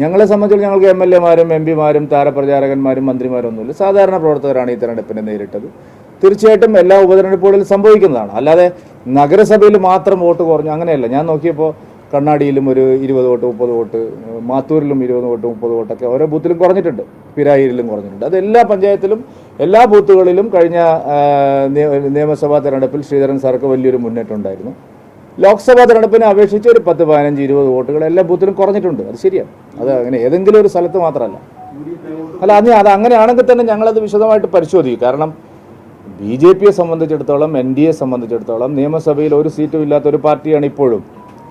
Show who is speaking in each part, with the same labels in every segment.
Speaker 1: ഞങ്ങളെ സംബന്ധിച്ച് ഞങ്ങൾക്ക് എം എൽ എമാരും എം പിമാരും താരപ്രചാരകന്മാരും മന്ത്രിമാരും ഒന്നുമില്ല സാധാരണ പ്രവർത്തകരാണ് ഈ തെരഞ്ഞെടുപ്പിനെ നേരിട്ടത്. തീർച്ചയായിട്ടും എല്ലാ ഉപതെരഞ്ഞെടുപ്പുകളിലും സംഭവിക്കുന്നതാണ്. അല്ലാതെ നഗരസഭയിൽ മാത്രം വോട്ട് കുറഞ്ഞു അങ്ങനെയല്ല. ഞാൻ നോക്കിയപ്പോൾ കണ്ണാടിയിലും ഒരു ഇരുപത് വോട്ട് മുപ്പത് വോട്ട് മാത്തൂരിലും ഇരുപത് വോട്ട് മുപ്പത് വോട്ടൊക്കെ ഓരോ ബൂത്തിലും കുറഞ്ഞിട്ടുണ്ട്. പിരായിരിലും കുറഞ്ഞിട്ടുണ്ട്. അത് എല്ലാ പഞ്ചായത്തിലും എല്ലാ ബൂത്തുകളിലും കഴിഞ്ഞ നിയമസഭാ തെരഞ്ഞെടുപ്പിൽ ശ്രീധരൻ സാർക്ക് വലിയൊരു മുന്നേറ്റം ഉണ്ടായിരുന്നു. ലോക്സഭാ തെരഞ്ഞെടുപ്പിനെ അപേക്ഷിച്ച് ഒരു പത്ത് പതിനഞ്ച് ഇരുപത് വോട്ടുകൾ എല്ലാ ബൂത്തിലും കുറഞ്ഞിട്ടുണ്ട്. അത് ശരിയാണ്. അത് അങ്ങനെ ഏതെങ്കിലും ഒരു സ്ഥലത്ത് മാത്രമല്ല. അല്ല അത് അത് അങ്ങനെയാണെങ്കിൽ തന്നെ ഞങ്ങളത് വിശദമായിട്ട് പരിശോധിക്കും. കാരണം ബി ജെ പിയെ സംബന്ധിച്ചിടത്തോളം എൻ ഡി എ സംബന്ധിച്ചിടത്തോളം നിയമസഭയിൽ ഒരു സീറ്റും ഇല്ലാത്ത ഒരു പാർട്ടിയാണ് ഇപ്പോഴും.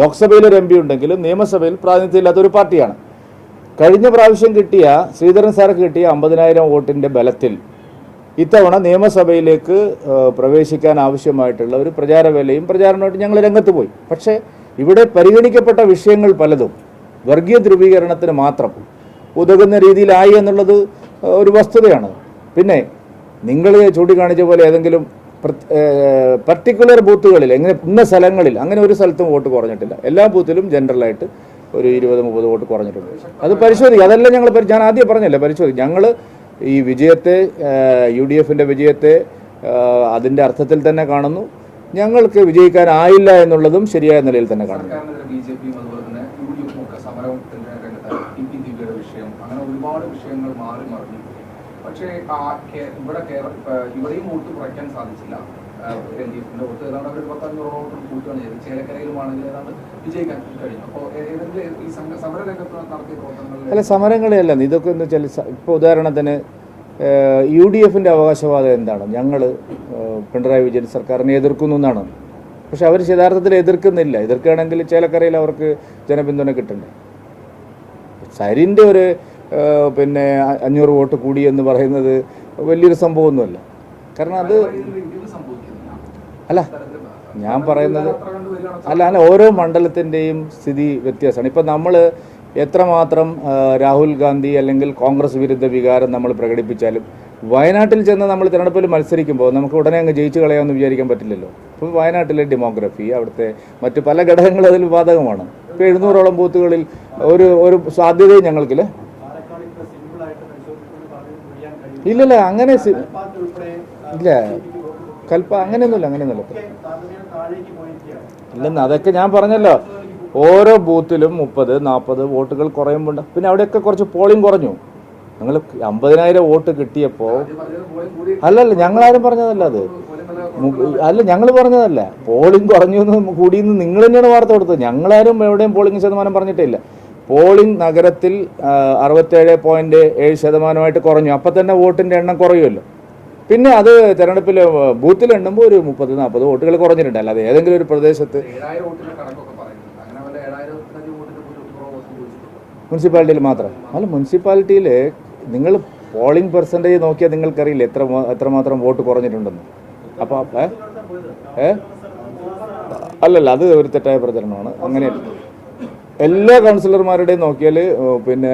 Speaker 1: ലോക്സഭയിൽ ഒരു എം പി ഉണ്ടെങ്കിലും നിയമസഭയിൽ പ്രാതിനിധ്യം ഇല്ലാത്ത ഒരു പാർട്ടിയാണ്. കഴിഞ്ഞ പ്രാവശ്യം കിട്ടിയ ശ്രീധരൻ സാർക്ക് കിട്ടിയ അമ്പതിനായിരം വോട്ടിന്റെ ബലത്തിൽ ഇത്തവണ നിയമസഭയിലേക്ക് പ്രവേശിക്കാൻ ആവശ്യമായിട്ടുള്ള ഒരു പ്രചാരവേലയും പ്രചാരണമായിട്ട് ഞങ്ങൾ രംഗത്ത് പോയി. പക്ഷേ ഇവിടെ പരിഗണിക്കപ്പെട്ട വിഷയങ്ങൾ പലതും വർഗീയ ധ്രുവീകരണത്തിന് മാത്രം ഉതകുന്ന രീതിയിലായി എന്നുള്ളത് ഒരു വസ്തുതയാണ്. പിന്നെ നിങ്ങൾ ചൂണ്ടിക്കാണിച്ച പോലെ ഏതെങ്കിലും പർട്ടിക്കുലർ ബൂത്തുകളിൽ എങ്ങനെ ഇന്ന സ്ഥലങ്ങളിൽ അങ്ങനെ ഒരു സ്ഥലത്തും വോട്ട് കുറഞ്ഞിട്ടില്ല. എല്ലാ ബൂത്തിലും ജനറലായിട്ട് ഒരു ഇരുപത് മുപ്പത് വോട്ട് കുറഞ്ഞിട്ടുണ്ട്. അത് പരിശോധിക്കും അതല്ല ഞങ്ങൾ ഞാൻ ആദ്യം പറഞ്ഞല്ലേ പരിശോധിക്കും ഞങ്ങൾ ഈ വിജയത്തെ യു ഡി എഫിന്റെ വിജയത്തെ അതിന്റെ അർത്ഥത്തിൽ തന്നെ കാണുന്നു. ഞങ്ങൾക്ക് വിജയിക്കാനായില്ല എന്നുള്ളതും ശരിയായ നിലയിൽ തന്നെ കാണുന്നു.
Speaker 2: പക്ഷേ ഇവിടെ ഇവിടെയും വോട്ട് കുറയ്ക്കാൻ സാധിച്ചില്ല. എൽ ഡി എഫിന്റെ വോട്ട് ഏതാണ്ട് അവർ പത്തഞ്ഞൂറ് വോട്ട് കൂട്ടുകയാണ് ചെയ്തത് ചേലക്കരയിലുമാണെങ്കിൽ ഏതാണ്ട് വിജയിക്കാൻ കഴിഞ്ഞു. അപ്പോൾ ഏതെങ്കിലും ഈ സമര രംഗത്ത് നടത്തിയ പ്രവർത്തനങ്ങളിൽ
Speaker 1: അല്ല സമരങ്ങളെയല്ല ഇതൊക്കെ എന്ന് വെച്ചാൽ ഇപ്പോൾ ഉദാഹരണത്തിന് യു ഡി എഫിന്റെ അവകാശവാദം എന്താണ്? ഞങ്ങൾ പിണറായി വിജയൻ സർക്കാരിനെ എതിർക്കുന്നു എന്നാണ്. പക്ഷെ അവർ യഥാർത്ഥത്തിൽ എതിർക്കുന്നില്ല. എതിർക്കുകയാണെങ്കിൽ ചേലക്കരയിൽ അവർക്ക് ജനപിന്തുണ കിട്ടണ്ടേ? സരിന്റെ ഒരു പിന്നെ അഞ്ഞൂറ് വോട്ട് കൂടി എന്ന് പറയുന്നത് വലിയൊരു സംഭവമൊന്നുമല്ല. കാരണം അത് അല്ല ഞാൻ പറയുന്നത് അല്ല അല്ല ഓരോ മണ്ഡലത്തിന്റെയും സ്ഥിതി വ്യത്യാസമാണ്. ഇപ്പം നമ്മൾ എത്രമാത്രം രാഹുൽ ഗാന്ധി അല്ലെങ്കിൽ കോൺഗ്രസ് വിരുദ്ധ വികാരം നമ്മൾ പ്രകടിപ്പിച്ചാലും വയനാട്ടിൽ ചെന്ന് നമ്മൾ തിരഞ്ഞെടുപ്പിൽ മത്സരിക്കുമ്പോൾ നമുക്ക് ഉടനെ അങ്ങ് ജയിച്ചു കളയാമെന്ന് വിചാരിക്കാൻ പറ്റില്ലല്ലോ. ഇപ്പോൾ വയനാട്ടിലെ ഡെമോഗ്രഫി അവിടുത്തെ മറ്റു പല ഘടകങ്ങളും അതിൽ ബാധകമാണ്. ഇപ്പോൾ എഴുന്നൂറോളം ബൂത്തുകളിൽ ഒരു ഒരു സാധ്യതയും ഞങ്ങൾക്കില്ല. ഇല്ലല്ല അങ്ങനെ ഇല്ല. കൽപ്പ അങ്ങനെയൊന്നുമില്ല അങ്ങനെയൊന്നുമില്ല. ഇല്ലെന്ന് അതൊക്കെ ഞാൻ പറഞ്ഞല്ലോ. ഓരോ ബൂത്തിലും മുപ്പത് നാൽപ്പത് വോട്ടുകൾ കുറയുമ്പോൾ പിന്നെ അവിടെയൊക്കെ കുറച്ച് പോളിംഗ് കുറഞ്ഞു. നിങ്ങൾ അമ്പതിനായിരം വോട്ട് കിട്ടിയപ്പോൾ അല്ലല്ല ഞങ്ങളാരും പറഞ്ഞതല്ല അത്. അല്ല ഞങ്ങൾ പറഞ്ഞതല്ല. പോളിംഗ് കുറഞ്ഞു എന്ന് കൂടിയെന്ന് നിങ്ങൾ തന്നെയാണ് വാർത്ത കൊടുത്തത്. ഞങ്ങളാരും എവിടെയും പോളിംഗ് ശതമാനം പറഞ്ഞിട്ടില്ല. പോളിംഗ് നഗരത്തിൽ അറുപത്തേഴ് പോയിന്റ് ഏഴ് ശതമാനമായിട്ട് കുറഞ്ഞു. അപ്പം തന്നെ വോട്ടിന്റെ എണ്ണം കുറയുമല്ലോ. പിന്നെ അത് തെരഞ്ഞെടുപ്പിൽ ബൂത്തിൽ എണ്ണുമ്പോൾ ഒരു മുപ്പത് നാൽപ്പത് വോട്ടുകൾ കുറഞ്ഞിട്ടുണ്ട്. അല്ലാതെ ഏതെങ്കിലും ഒരു പ്രദേശത്ത് മുനിസിപ്പാലിറ്റിയിൽ മാത്രം. അല്ല മുനിസിപ്പാലിറ്റിയിൽ നിങ്ങൾ പോളിംഗ് പെർസെന്റേജ് നോക്കിയാൽ നിങ്ങൾക്കറിയില്ല എത്ര എത്രമാത്രം വോട്ട് കുറഞ്ഞിട്ടുണ്ടെന്ന്. അപ്പോൾ ഏ? ഏ? അല്ലല്ല അത് ഒരു തെറ്റായ പ്രചരണമാണ്. അങ്ങനെയല്ല എല്ലാ കൗൺസിലർമാരുടെയും നോക്കിയാൽ പിന്നെ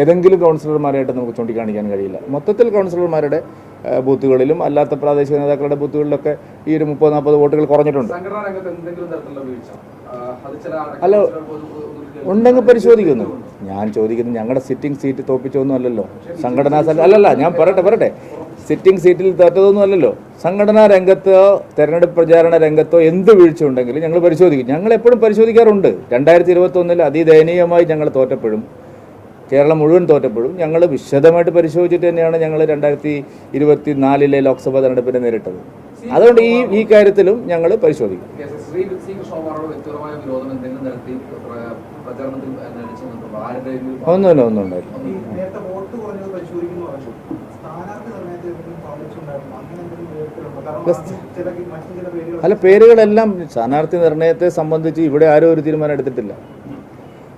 Speaker 1: ഏതെങ്കിലും കൗൺസിലർമാരായിട്ട് നമുക്ക് ചൂണ്ടിക്കാണിക്കാൻ കഴിയില്ല. മൊത്തത്തിൽ കൗൺസിലർമാരുടെ ബൂത്തുകളിലും അല്ലാത്ത പ്രാദേശിക നേതാക്കളുടെ ബൂത്തുകളിലൊക്കെ ഈ ഒരു മുപ്പത് നാൽപ്പത് വോട്ടുകൾ കുറഞ്ഞിട്ടുണ്ട്. അല്ല, ഉണ്ടെങ്കിൽ പരിശോധിക്കുന്നു. ഞാൻ ചോദിക്കുന്നു ഞങ്ങളുടെ സിറ്റിംഗ് സീറ്റ് തോപ്പിച്ചൊന്നും അല്ലല്ലോ. സംഘടനാ സ്ഥലം അല്ലല്ല ഞാൻ പറയട്ടെ പറയട്ടെ. സിറ്റിംഗ് സീറ്റിൽ തോറ്റതൊന്നും അല്ലല്ലോ. സംഘടനാ രംഗത്തോ തെരഞ്ഞെടുപ്പ് പ്രചാരണ രംഗത്തോ എന്ത് വീഴ്ച ഉണ്ടെങ്കിലും ഞങ്ങൾ പരിശോധിക്കും. ഞങ്ങൾ എപ്പോഴും പരിശോധിക്കാറുണ്ട്. രണ്ടായിരത്തി ഇരുപത്തൊന്നിൽ അതിദയനീയമായി ഞങ്ങൾ തോറ്റപ്പോഴും കേരളം മുഴുവൻ തോറ്റപ്പോഴും ഞങ്ങൾ വിശദമായിട്ട് പരിശോധിച്ചിട്ട് തന്നെയാണ് ഞങ്ങൾ രണ്ടായിരത്തി ഇരുപത്തി നാലിലെ ലോക്സഭാ തെരഞ്ഞെടുപ്പിനെ നേരിട്ടത്. അതുകൊണ്ട് ഈ ഈ കാര്യത്തിലും ഞങ്ങൾ പരിശോധിക്കും. ഒന്നുമില്ല ഒന്നും ഉണ്ടായില്ല
Speaker 3: പേരുകൾ
Speaker 1: അല്ല പേരുകളെല്ലാം സ്ഥാനാർത്ഥി നിർണയത്തെ സംബന്ധിച്ച് ഇവിടെ ആരും ഒരു തീരുമാനം എടുത്തിട്ടില്ല.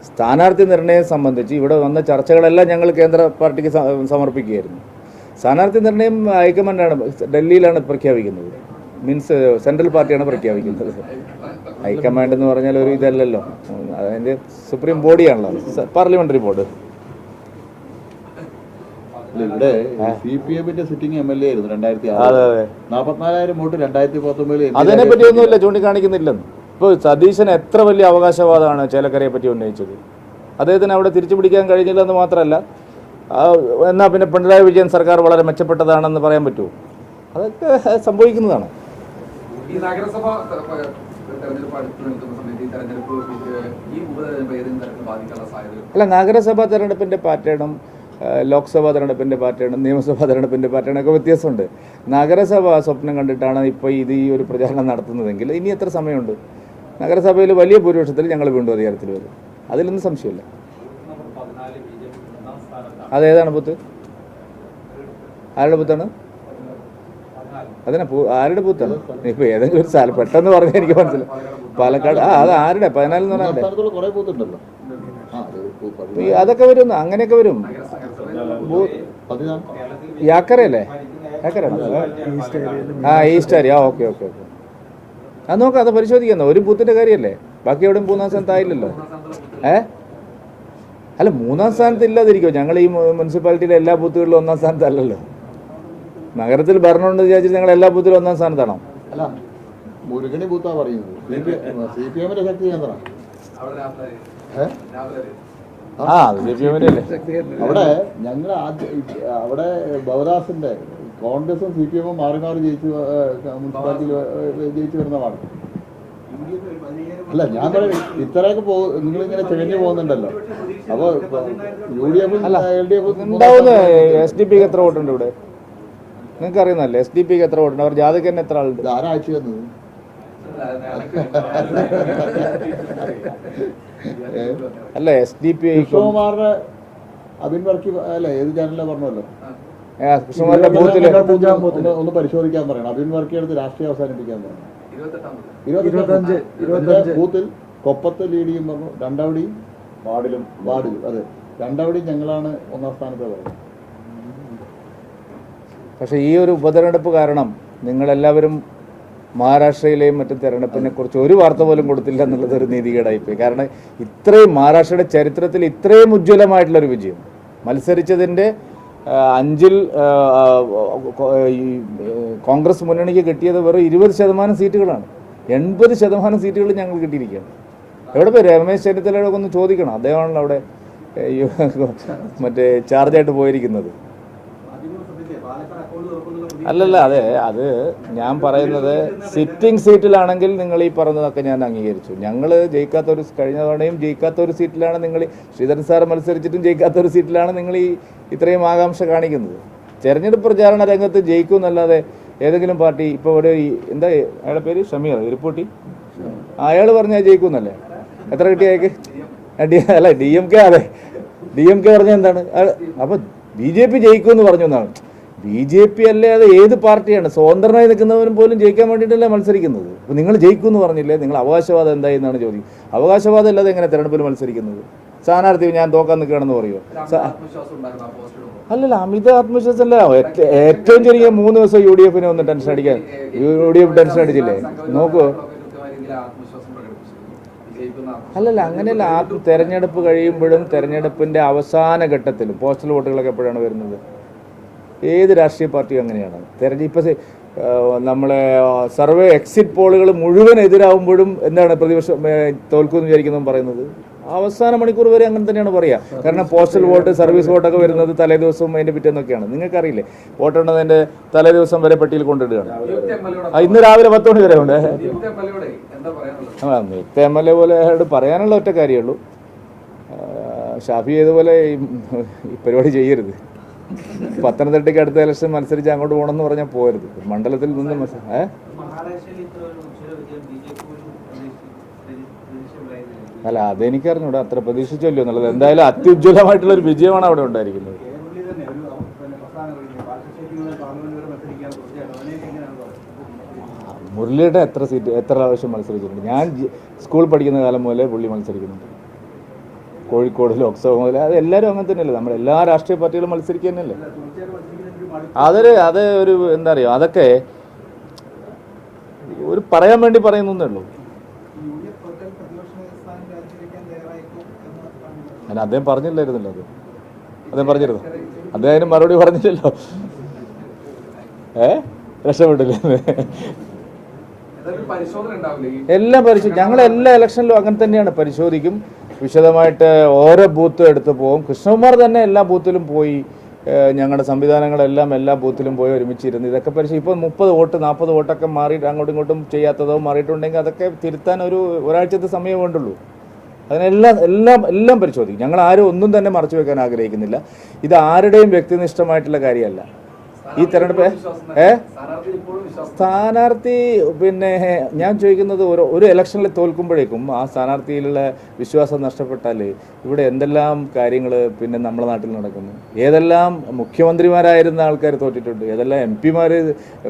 Speaker 1: സ്ഥാനാർത്ഥി നിർണയം സംബന്ധിച്ച് ഇവിടെ വന്ന ചർച്ചകളെല്ലാം ഞങ്ങൾ കേന്ദ്ര പാർട്ടിക്ക് സമർപ്പിക്കുകയായിരുന്നു. സ്ഥാനാർത്ഥി നിർണയം ഹൈക്കമാൻഡാണ് ഡൽഹിയിലാണ് പ്രഖ്യാപിക്കുന്നത്. മീൻസ് സെൻട്രൽ പാർട്ടിയാണ് പ്രഖ്യാപിക്കുന്നത്. ഹൈക്കമാൻഡ് എന്ന് പറഞ്ഞാൽ ഒരു ഇതല്ലല്ലോ. അതിന്റെ സുപ്രീം ബോഡിയാണല്ലോ. Parliamentary board.
Speaker 4: ഇവിടെ സി പി എമ്മിന്റെ സിറ്റിംഗ് എം എൽ എ ആയിരുന്നു രണ്ടായിരത്തി
Speaker 1: അതെ അതെ.
Speaker 4: നാപ്പത്തിനാലായിരം വോട്ട് രണ്ടായിരത്തി പത്തൊമ്പതിൽ
Speaker 1: അതിനെ പറ്റിയൊന്നുമില്ല ചൂണ്ടിക്കാണിക്കുന്നില്ലെന്ന്. ഇപ്പോൾ സതീശൻ എത്ര വലിയ അവകാശവാദമാണ് ചേലക്കരയെ പറ്റി ഉന്നയിച്ചത്? അദ്ദേഹത്തിന് അവിടെ തിരിച്ചു പിടിക്കാൻ കഴിഞ്ഞില്ല എന്ന് മാത്രമല്ല എന്നാൽ പിന്നെ പിണറായി വിജയൻ സർക്കാർ വളരെ മെച്ചപ്പെട്ടതാണെന്ന് പറയാൻ പറ്റുമോ? അതൊക്കെ സംഭവിക്കുന്നതാണ്.
Speaker 2: ഈ നഗരസഭ
Speaker 1: അല്ല നഗരസഭാ തെരഞ്ഞെടുപ്പിന്റെ പാറ്റേണും ലോക്സഭാ തെരഞ്ഞെടുപ്പിന്റെ പാറ്റേണും നിയമസഭാ തെരഞ്ഞെടുപ്പിന്റെ പാറ്റേണും ഒക്കെ വ്യത്യാസമുണ്ട്. നഗരസഭ സ്വപ്നം കണ്ടിട്ടാണ് ഇപ്പോൾ ഇത് ഈ ഒരു പ്രചാരണം നടത്തുന്നതെങ്കിൽ ഇനി എത്ര സമയമുണ്ട്? നഗരസഭയിൽ വലിയ ഭൂരിപക്ഷത്തിൽ ഞങ്ങൾ വീണ്ടും അധികാരത്തിൽ വരും. അതിലൊന്നും സംശയമില്ല. അതേതാണ് ബൂത്ത്? ആരുടെ ബൂത്താണ്? അതിനെ ആരുടെ ബൂത്താണ്? ഇപ്പൊ ഏതെങ്കിലും ഒരു സ്ഥലം പെട്ടെന്ന് പറഞ്ഞാൽ എനിക്ക് മനസ്സിലായി. പാലക്കാട് ആ അത് ആരുടെ? പറഞ്ഞാൽ
Speaker 4: ആ അത്
Speaker 1: ഈ അതൊക്കെ വരും അങ്ങനെയൊക്കെ വരും.
Speaker 4: പതിനാല്.
Speaker 1: യാക്കരയല്ലേ? യാക്കരാണോ ആ ഈസ്റ്റ് ഏരിയ. ആ ഓക്കെ ഓക്കെ ഓക്കെ. അത് നോക്കാം അത് പരിശോധിക്കാം ഒരു ബൂത്തിന്റെ കാര്യമല്ലേ? ബാക്കി എവിടെയും മൂന്നാം സ്ഥാനത്തായില്ലല്ലോ ഏ? അല്ല മൂന്നാം സ്ഥാനത്ത് ഇല്ലാതിരിക്കുമോ ഞങ്ങൾ ഈ മുനിസിപ്പാലിറ്റിയിലെ എല്ലാ ബൂത്തുകളിലും ഒന്നാം സ്ഥാനത്തല്ലല്ലോ. നഗരത്തിൽ ഭരണമുണ്ടെന്ന് വിചാരിച്ചിട്ട് ഞങ്ങൾ എല്ലാ ബൂത്തിലും ഒന്നാം സ്ഥാനത്താണോ?
Speaker 4: അല്ല മുരുകണി ബൂത്താ പറയുന്നത്. സി പി എമ്മിന്റെ ശക്തി.
Speaker 1: ആ സി പി
Speaker 4: അവിടെ ഞങ്ങൾ അവിടെ ബവദാസിന്റെ കോൺഗ്രസും സി പി എമ്മും മാറി മാറി ജയിച്ചു മുനിസിപ്പാലിറ്റിയിൽ ജയിച്ചു വരുന്നതാണ് അല്ല ഞാൻ പറയും ഇത്രയൊക്കെ പോ നിങ്ങളിങ്ങനെ ചെകഞ്ഞു പോകുന്നുണ്ടല്ലോ. അപ്പൊ U D F L D F
Speaker 1: ഉണ്ടാവുന്ന എസ് ഡി പിക്ക് എത്ര വോട്ടുണ്ട് ഇവിടെ? നിങ്ങൾക്ക് അറിയുന്നല്ലേ എസ് ഡി പിക്ക് എത്ര വോട്ടുണ്ട്? അവർ ജാതിക്ക് തന്നെ എത്ര ആളുണ്ട്?
Speaker 4: ആരാഴ്ച ആരാ അയച്ചു തന്നത്? ഏഹ്?
Speaker 1: അല്ല എസ് ഡി പി
Speaker 4: കൃഷ്ണകുമാറിന്റെ അബിൻ വർക്കി അല്ല ഏത് ചാനലിലാണ് പറഞ്ഞല്ലോ
Speaker 1: കൃഷ്ണകുമാറിന്റെ ബൂത്തിൽ.
Speaker 4: ഒന്ന് പരിശോധിക്കാൻ പറയണം. അബിൻ വർക്കി എടുത്ത് രാഷ്ട്രീയം അവസാനിപ്പിക്കാൻ പറയണം. ഇരുപത്തഞ്ച് ഇരുപത്തഞ്ച്. ബൂത്തിൽ കൊപ്പത്ത് ലീഡ് ചെയ്യും പറഞ്ഞു രണ്ടവടിയും വാർഡിലും വാർഡിലും അതെ. രണ്ടവടിയും ഞങ്ങളാണ് ഒന്നാം സ്ഥാനത്ത് പറയുന്നത്
Speaker 1: പക്ഷേ ഈ ഒരു ഉപതെരഞ്ഞെടുപ്പ് കാരണം നിങ്ങളെല്ലാവരും മഹാരാഷ്ട്രയിലെയും മറ്റു തെരഞ്ഞെടുപ്പിനെ കുറിച്ച് ഒരു വാർത്ത പോലും കൊടുത്തില്ല എന്നുള്ളത് ഒരു നീതികേടായിപ്പോയി. കാരണം ഇത്രയും മഹാരാഷ്ട്രയുടെ ചരിത്രത്തിൽ ഇത്രയും ഉജ്ജ്വലമായിട്ടുള്ളൊരു വിജയം. മത്സരിച്ചതിന്റെ അഞ്ചിൽ കോൺഗ്രസ് മുന്നണിക്ക് കിട്ടിയത് വെറും ഇരുപത് ശതമാനം സീറ്റുകളാണ്. എൺപത് ശതമാനം സീറ്റുകൾ ഞങ്ങൾ കിട്ടിയിരിക്കുകയാണ്. എവിടെ പോയി? രമേശ് ചെന്നിത്തലയോടൊക്കെ ഒന്ന് ചോദിക്കണം. അദ്ദേഹമാണല്ലോ അവിടെ മറ്റേ ചാർജായിട്ട് പോയിരിക്കുന്നത്. അല്ലല്ല അതെ അത് ഞാൻ പറയുന്നത് സിറ്റിംഗ് സീറ്റിലാണെങ്കിൽ നിങ്ങൾ ഈ പറഞ്ഞതൊക്കെ ഞാൻ അംഗീകരിച്ചു. ഞങ്ങൾ ജയിക്കാത്ത ഒരു കഴിഞ്ഞ തവണയും ജയിക്കാത്ത ഒരു സീറ്റിലാണ് നിങ്ങൾ ശ്രീധരൻ സാർ മത്സരിച്ചിട്ടും ജയിക്കാത്ത ഒരു സീറ്റിലാണ് നിങ്ങൾ ഈ ഇത്രയും ആകാംക്ഷ കാണിക്കുന്നത്. തെരഞ്ഞെടുപ്പ് പ്രചാരണ രംഗത്ത് ജയിക്കും എന്നല്ലാതെ ഏതെങ്കിലും പാർട്ടി ഇപ്പോൾ ഇവിടെ എന്താ അയാളുടെ പേര്? ഷമീർ ഇരിപ്പൂട്ടി അയാൾ പറഞ്ഞാൽ ജയിക്കുന്നല്ലേ എത്ര കിട്ടി അയാൾക്ക് അല്ല ഡി എം കെ അതെ. ഡി എം കെ പറഞ്ഞ എന്താണ്? അപ്പോൾ അപ്പൊ ബി ജെ പി ജയിക്കുമെന്ന് പറഞ്ഞു എന്നാണ് ബി ജെ പി അല്ലാതെ ഏത് പാർട്ടിയാണ്? സ്വതന്ത്രനായി നിൽക്കുന്നവരും പോലും ജയിക്കാൻ വേണ്ടിയിട്ടല്ലേ മത്സരിക്കുന്നത്? അപ്പോൾ നിങ്ങൾ ജയിക്കുമെന്ന് പറഞ്ഞില്ലേ? നിങ്ങൾ അവകാശവാദം എന്തായി എന്നാണ് ചോദ്യം അവകാശവാദം അല്ലാതെ എങ്ങനെ തെരഞ്ഞെടുപ്പിൽ മത്സരിക്കുന്നത്? സ്ഥാനാർത്ഥി ഞാൻ തോക്കാൻ നിൽക്കുകയാണെന്ന് പറയുമോ
Speaker 2: ആത്മവിശ്വാസം.
Speaker 1: അല്ലല്ല അമിത ആത്മവിശ്വാസമല്ല അല്ല. ഏറ്റവും ചെറിയ മൂന്ന് ദിവസം യു ഡി എഫിനെ ഒന്ന് ടെൻഷൻ അടിക്കാൻ. യു ഡി എഫ് ടെൻഷൻ അടിച്ചില്ലേ? നോക്കൂ.
Speaker 2: ആത്മവിശ്വാസം ആത്മവിശ്വാസം.
Speaker 1: അല്ലല്ല അങ്ങനെയല്ല. ആ തെരഞ്ഞെടുപ്പ് കഴിയുമ്പോഴും തെരഞ്ഞെടുപ്പിന്റെ അവസാന ഘട്ടത്തിലും പോസ്റ്റൽ വോട്ടുകളൊക്കെ എപ്പോഴാണ് വരുന്നത്? ഏത് രാഷ്ട്രീയ പാർട്ടിയും അങ്ങനെയാണ്. തെരഞ്ഞെടുപ്പ് നമ്മളെ സർവേ എക്സിറ്റ് പോളുകൾ മുഴുവൻ എതിരാകുമ്പോഴും എന്താണ് പ്രതിപക്ഷം തോൽക്കുമെന്ന് വിചാരിക്കുന്നതും പറയുന്നത്? അവസാന മണിക്കൂർ വരെ അങ്ങനെ തന്നെയാണ് പറയുക കാരണം പോസ്റ്റൽ വോട്ട് സർവീസ് വോട്ടൊക്കെ വരുന്നത് തലേ ദിവസവും അതിന്റെ പിറ്റേന്നൊക്കെയാണ്. നിങ്ങൾക്കറിയില്ലേ? വോട്ടെണ്ണതിന്റെ തലേ ദിവസം വരെ പട്ടിയിൽ കൊണ്ടിടുകയാണ്. ഇന്ന് രാവിലെ പത്ത് മണി വരെ ഉണ്ട്. ആ നിത്യ എം എൽ എ പോലെ പറയാനുള്ള ഒറ്റ കാര്യമുള്ളൂ ഷാഫി ചെയ്തപോലെ ഈ പരിപാടി ചെയ്യരുത്. പത്തനംതിട്ടയ്ക്ക് അടുത്ത ഇലക്ഷൻ മത്സരിച്ച് അങ്ങോട്ട് പോകണമെന്ന് പറഞ്ഞാൽ പോരുത്. മണ്ഡലത്തിൽ നിന്ന് മത്സ- ഏ?
Speaker 3: മഹാരാഷ്ട്രയിൽ ഇത്ര ഒരു ഉജ്ജ്വല വിജയം ബി ജെ പി പോലും പ്രതീക്ഷിച്ചിട്ടുണ്ടായിരുന്നില്ല
Speaker 1: അല്ല അതെനിക്കറിഞ്ഞൂടാ. അത്ര പ്രതീക്ഷിച്ചല്ലോ എന്നുള്ളത്. എന്തായാലും അത്യുജ്വലമായിട്ടുള്ള ഒരു വിജയമാണ് അവിടെ ഉണ്ടായിരിക്കുന്നത്. മുരളിയുടെ എത്ര സീറ്റ് എത്ര പ്രാവശ്യം മത്സരിച്ചിട്ടുണ്ട്? ഞാൻ സ്കൂൾ പഠിക്കുന്ന കാലം മുതലേ പുള്ളി മത്സരിക്കുന്നുണ്ട്. കോഴിക്കോട് ലോക്സഭ മുതൽ അത് എല്ലാവരും അങ്ങനെ തന്നെയല്ലേ? നമ്മൾ എല്ലാ രാഷ്ട്രീയ പാർട്ടികളും മത്സരിക്കുക തന്നെയല്ലേ? അതൊരു അത് ഒരു എന്താ പറയുക അതൊക്കെ ഒരു പറയാൻ വേണ്ടി പറയുന്നേ ഉള്ളൂ. ഞാൻ അദ്ദേഹം പറഞ്ഞില്ലായിരുന്നല്ലോ അത്. അദ്ദേഹം പറഞ്ഞിരുന്നു. അദ്ദേഹം അതിന് മറുപടി പറഞ്ഞില്ലല്ലോ. ഏ? രക്ഷപ്പെട്ടില്ലേ? എല്ലാം പരിശോധിക്കും ഞങ്ങൾ എല്ലാ ഇലക്ഷനിലും അങ്ങനെ തന്നെയാണ് പരിശോധിക്കും. വിശദമായിട്ട് ഓരോ ബൂത്തും എടുത്ത് പോകും. കൃഷ്ണകുമാർ തന്നെ എല്ലാ ബൂത്തിലും പോയി ഞങ്ങളുടെ സംവിധാനങ്ങളെല്ലാം എല്ലാ ബൂത്തിലും പോയി ഒരുമിച്ചിരുന്നു. ഇതൊക്കെ പരിശോധിച്ച് ഇപ്പോൾ മുപ്പത് വോട്ട് നാൽപ്പത് വോട്ടൊക്കെ മാറിയിട്ട് അങ്ങോട്ടും ഇങ്ങോട്ടും ചെയ്യാത്തതോ മാറിയിട്ടുണ്ടെങ്കിൽ അതൊക്കെ തിരുത്താൻ ഒരു ഒരാഴ്ചത്തെ സമയം വേണ്ടുള്ളൂ. അതിനെല്ലാം എല്ലാം എല്ലാം പരിശോധിക്കും. ഞങ്ങൾ ആരും ഒന്നും തന്നെ മറച്ചു വെക്കാൻ ആഗ്രഹിക്കുന്നില്ല. ഇത് ആരുടെയും വ്യക്തിനിഷ്ഠമായിട്ടുള്ള കാര്യമല്ല. ഈ തെരഞ്ഞെടുപ്പ് ഏ?
Speaker 2: സ്ഥാനാർത്ഥി
Speaker 1: പിന്നെ ഞാൻ ചോദിക്കുന്നത് ഒരു ഒരു ഇലക്ഷനിൽ തോൽക്കുമ്പോഴേക്കും ആ സ്ഥാനാർത്ഥിയിലുള്ള വിശ്വാസം നഷ്ടപ്പെട്ടാൽ ഇവിടെ എന്തെല്ലാം കാര്യങ്ങൾ പിന്നെ നമ്മുടെ നാട്ടിൽ നടക്കുന്നു? ഏതെല്ലാം മുഖ്യമന്ത്രിമാരായിരുന്ന ആൾക്കാർ തോറ്റിട്ടുണ്ട്? ഏതെല്ലാം എം പിമാർ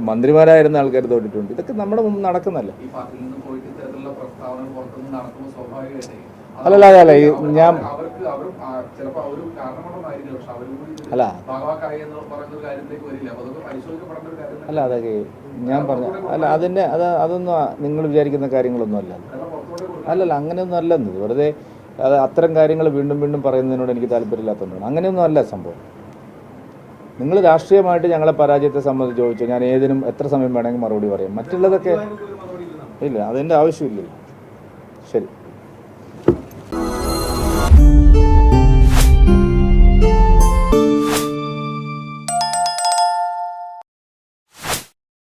Speaker 1: മന്ത്രിമാരായിരുന്ന ആൾക്കാർ തോറ്റിട്ടുണ്ട്? ഇതൊക്കെ നമ്മുടെ മുമ്പ് നടക്കുന്നല്ലേ
Speaker 2: അല്ല
Speaker 1: അല്ലല്ല, അല്ല ഈ ഞാൻ- അല്ല. അല്ല അതൊക്കെ ഞാൻ പറഞ്ഞ അല്ല അതിന്റെ അത് അതൊന്നും നിങ്ങൾ വിചാരിക്കുന്ന കാര്യങ്ങളൊന്നും അല്ല. അല്ലല്ല അങ്ങനെയൊന്നും അല്ലെന്ന്. വെറുതെ അത് അത്തരം കാര്യങ്ങൾ വീണ്ടും വീണ്ടും പറയുന്നതിനോട് എനിക്ക് താല്പര്യമില്ലാത്തതുകൊണ്ടാണ്. അങ്ങനെയൊന്നും അല്ല സംഭവം. നിങ്ങൾ രാഷ്ട്രീയമായിട്ട് ഞങ്ങളെ പരാജയത്തെ സംബന്ധിച്ച് ചോദിച്ചു ഞാൻ ഏതിനും എത്ര സമയം വേണമെങ്കിൽ മറുപടി പറയാം. മറ്റുള്ളതൊക്കെ ഇല്ല അതിന്റെ ആവശ്യമില്ല ശരി.